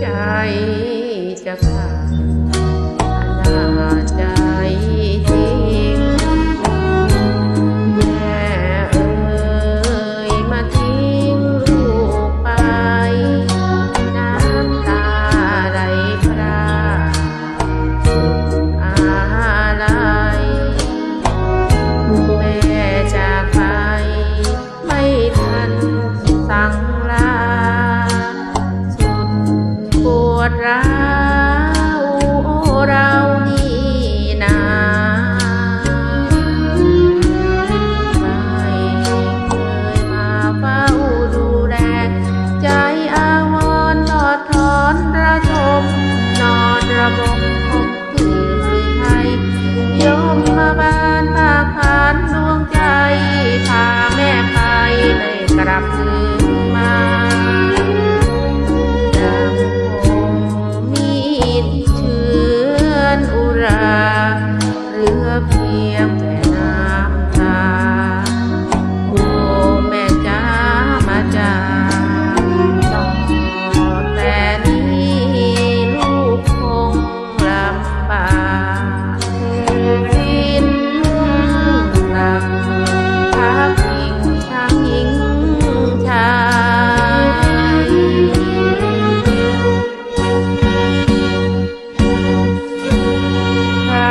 ใจจะขาด เรานี่นาไม่เคยมาเฝ้าดูแลใจอาวรณ์ถอดถอนระทมนอนระบม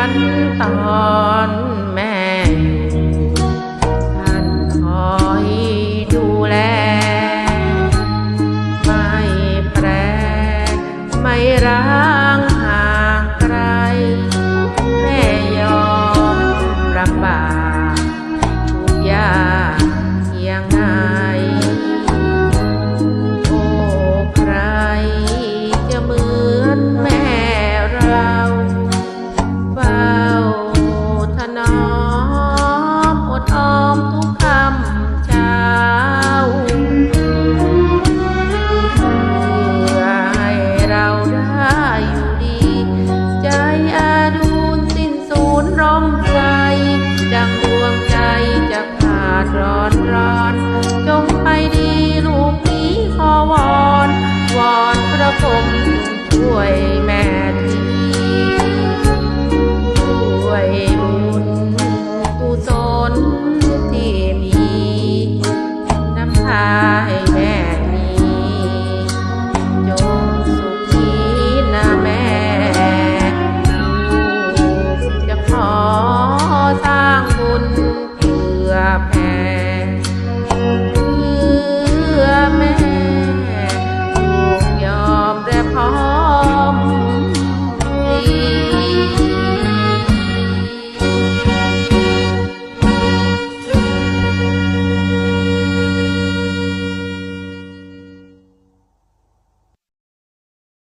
ันตอน